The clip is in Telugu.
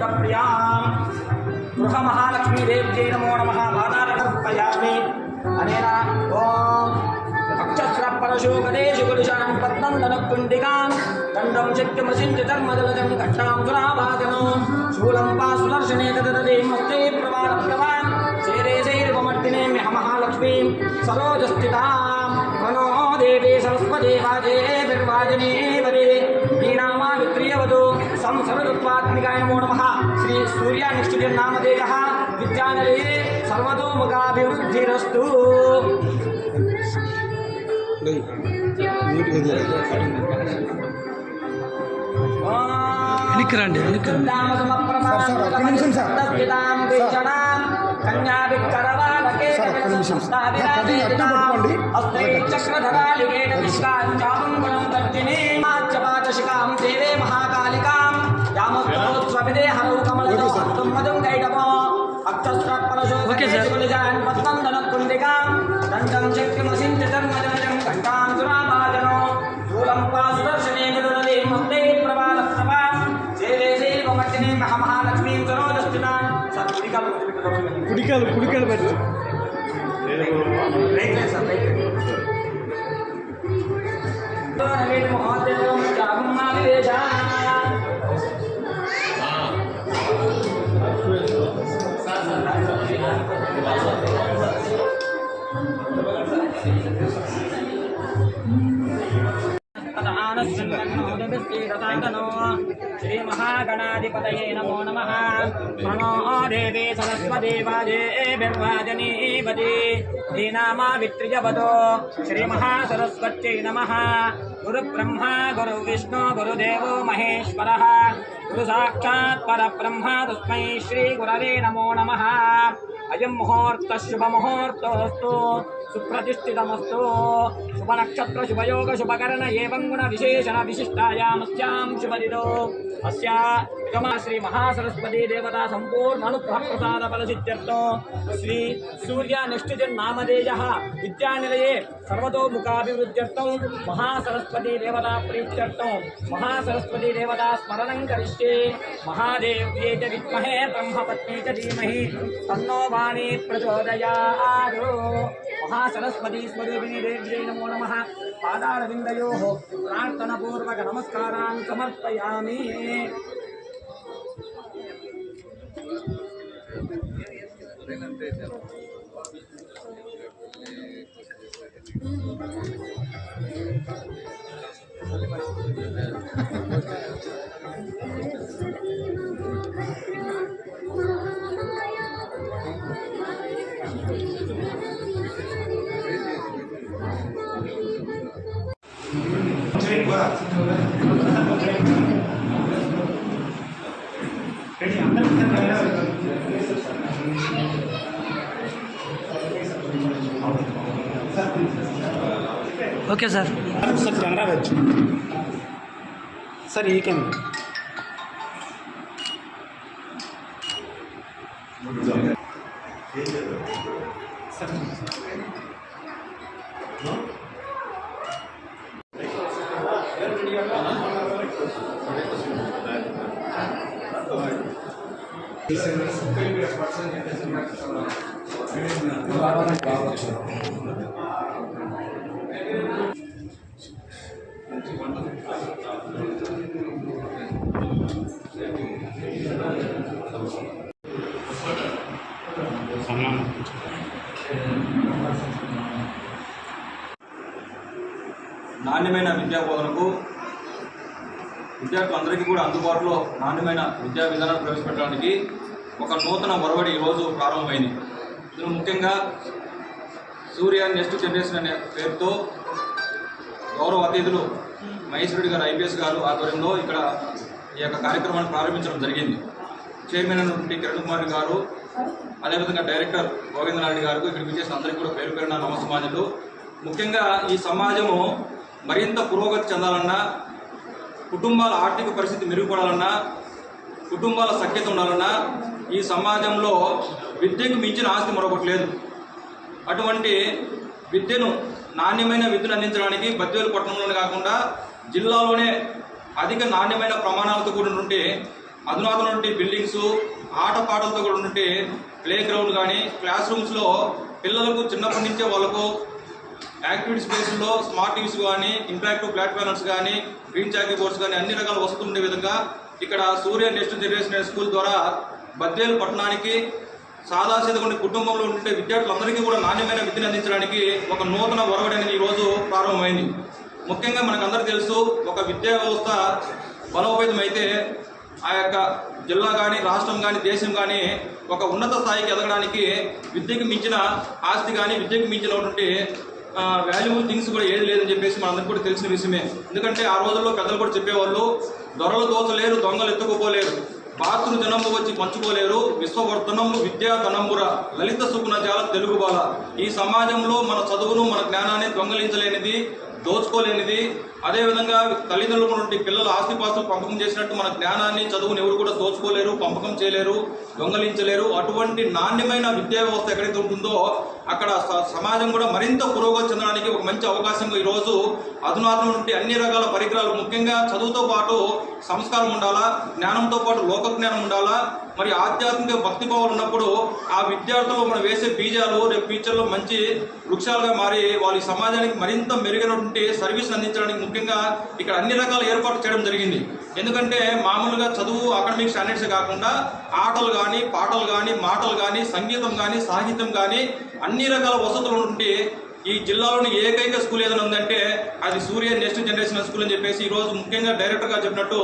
प्रियाँ गृहमहालक्ष्मीदेव्यै नमो नमः बाधारकल्पयामि अनेन ॐ पक्षस्रपरशोकदेषु पुरुषाणां पद्मं धनुकुण्डिकां दण्डं शक्यमसिञ्चर्मदलजं कक्षां दुराभागनं शूलं वा सुदर्शने ददते प्रवालप्रवान् शेरे शैर्वमर्दिने महालक्ष्मीं सरोजस्थितां मनो देवे सरस्वदेवाजे निर्वाजने वरे वीणामा దేవే సరస్వదే నమో నమః శ్రీ సూర్య నిష్ఠుజన్ నామధేయ విద్యానలయే సర్వతోముఖాభివృద్ధిరస్తు నీట్గా వెనక్కి రండి, వెనక్కి రండి. సార్, సార్, ఒక్క నిమిషం దేవే మహాకాళికా ஓகே சார் குடிக்காது குடிக்காது பற்றி ரைட் சார் ரைட். श्रीरसातनो श्रीमहागणाधिपतये नमो नमः। नमो देवी सरस्वदेवाजेभिर्वाजनीपति श्रीनामावित्रिजपदो श्रीमहासरस्वत्यै नमः। गुरुब्रह्मा, गुरुविष्णु, गुरुदेवो महेश्वरः। गुरुसाक्षात् परब्रह्म तस्मै श्रीगुरवे नमो नमः। अयं मुहूर्तः शुभमुहूर्तोऽस्तु। सुप्रतिष्ठितमस्तु। शुभ नक्षत्र शुभनक्षत्र शुभयोग शुभकरण एवं गुणविशेषण विशिष्टायामस्यां शुभदिदो। अस्या गमा श्रीमहासरस्वती देवता संपूर्ण अनुग्रह प्रसाद फल सम्पूर्णानुग्रहप्रसादफलसिद्ध्यर्थो श्री सूर्य निष्ठित सूर्यानिष्ठितिर्नामधेयः विद्यानिलये सर्वतोमुखाभिवृद्ध्यर्थं। महासरस्वती देवता प्रीत्यर्थं। महासरस्वती देवता स्मरणं करिष्ये। महादेव ये च विद्महे ब्रह्मपत्नी च धीमहि। तन्नो वाणी प्रचोदयात्। మహాసరస్వతీ దేవతా స్వరూపిణి దేవ్యై నమో నమః. పాదారవిందయోః ప్రార్థనపూర్వక నమస్కారాన్ సమర్పయామి. ఓకే సార్ సార్ కెమెరా వచ్చి సార్ ఈ కెమెరా నాణ్యమైన విద్యా బోధనకు విద్యార్థులందరికీ కూడా అందుబాటులో నాణ్యమైన విద్యా విధానాలు ప్రవేశపెట్టడానికి ఒక నూతన ఒరవడి ఈరోజు ప్రారంభమైంది. ఇందులో ముఖ్యంగా సూర్య నెక్స్ట్ జనరేషన్ అనే పేరుతో గౌరవ అతిథులు మహేష్ రెడ్డి గారు ఐపీఎస్ గారు ఆధ్వర్యంలో ఇక్కడ ఈ యొక్క కార్యక్రమాన్ని ప్రారంభించడం జరిగింది. చైర్మన్ అయినటువంటి కిరణ్ కుమార్ గారు అదేవిధంగా డైరెక్టర్ గోవిందనాయుడు గారు ఇక్కడ విచ్చేసిన అందరికీ కూడా పేరు పేరున నమస్సమాజులు ముఖ్యంగా ఈ సమాజము మరింత పురోగతి చెందాలన్నా కుటుంబాల ఆర్థిక పరిస్థితి మెరుగుపడాలన్నా కుటుంబాల సఖ్యత ఉండాలన్నా ఈ సమాజంలో విద్యకు మించిన ఆస్తి మరొకటి లేదు. అటువంటి విద్యను నాణ్యమైన విద్యను అందించడానికి బద్వేలు పట్టణంలోనే కాకుండా జిల్లాలోనే అధిక నాణ్యమైన ప్రమాణాలతో కూడినటువంటి అధునాతన బిల్డింగ్స్ ఆటపాటలతో కూడినటువంటి ప్లే గ్రౌండ్ కానీ క్లాస్ రూమ్స్లో పిల్లలకు చిన్నప్పటి నుంచే వాళ్ళకు యాక్టివిటీ స్పేస్లో స్మార్ట్ టీవీస్ కానీ ఇంటరాక్టివ్ ఫ్లాట్ కానీ గ్రీన్ చాకీ బోర్డ్స్ కానీ అన్ని రకాల వసతులు ఉండే విధంగా ఇక్కడ సూర్య నెక్స్ట్ జనరేషన్ స్కూల్ ద్వారా బద్దేలు పట్టణానికి సాదాసీదగా కుటుంబంలో ఉండే విద్యార్థులందరికీ కూడా నాణ్యమైన విద్యను అందించడానికి ఒక నూతన ఒరవడి అనేది ఈరోజు ప్రారంభమైంది. ముఖ్యంగా మనకందరూ తెలుసు ఒక విద్యా వ్యవస్థ బలోపేతమైతే అయితే ఆ యొక్క జిల్లా కానీ రాష్ట్రం కానీ దేశం కానీ ఒక ఉన్నత స్థాయికి ఎదగడానికి విద్యకు మించిన ఆస్తి కానీ విద్యకు మించినటువంటి వాల్యుబుల్ థింగ్స్ కూడా ఏది లేదని చెప్పేసి మనందరికీ కూడా తెలిసిన విషయమే. ఎందుకంటే ఆ రోజుల్లో పెద్దలు కూడా చెప్పేవాళ్ళు దొరలు దోచలేరు దొంగలు ఎత్తుకుపోలేరు పాత్రు జనము వచ్చి పంచుకోలేరు విశ్వవర్ధనము విద్యా ధనంబుర లలిత సుగుణ జాల తెలుగు బాల. ఈ సమాజంలో మన చదువును మన జ్ఞానాన్ని దొంగలించలేనిది దోచుకోలేనిది. అదేవిధంగా తల్లిదండ్రుల నుండి పిల్లల ఆస్తిపాస్తులు పంపకం చేసినట్టు మన జ్ఞానాన్ని చదువుని ఎవరు కూడా దోచుకోలేరు పంపకం చేయలేరు దొంగలించలేరు. అటువంటి నాణ్యమైన విద్యా వ్యవస్థ ఎక్కడైతే ఉంటుందో అక్కడ స- సమాజం కూడా మరింత పురోగతి చెందడానికి ఒక మంచి అవకాశం ఈరోజు అధునాతన నుండి అన్ని రకాల పరికరాలు ముఖ్యంగా చదువుతో పాటు సంస్కారం ఉండాలా జ్ఞానంతో పాటు లోక జ్ఞానం ఉండాలా మరి ఆధ్యాత్మిక భక్తి భావాలు ఉన్నప్పుడు ఆ విద్యార్థులు మనం వేసే బీజాలు రేపు ఫ్యూచర్లో మంచి వృక్షాలుగా మారి వాళ్ళ సమాజానికి మరింత మెరుగైన మెరుగైనటువంటి సర్వీస్ అందించడానికి ముఖ్యంగా ఇక్కడ అన్ని రకాల ఏర్పాట్లు చేయడం జరిగింది. ఎందుకంటే మామూలుగా చదువు అకాడమిక్ స్టాండర్డ్స్ కాకుండా ఆటలు కానీ పాటలు కానీ మాటలు కానీ సంగీతం కానీ సాహిత్యం కానీ అన్ని రకాల వసతులు ఉంటే ఈ జిల్లాలోని ఏకైక స్కూల్ ఏదైనా ఉందంటే అది సూర్య నెక్స్ట్ జనరేషన్ స్కూల్ అని చెప్పేసి ఈరోజు ముఖ్యంగా డైరెక్టర్గా చెప్పినట్టు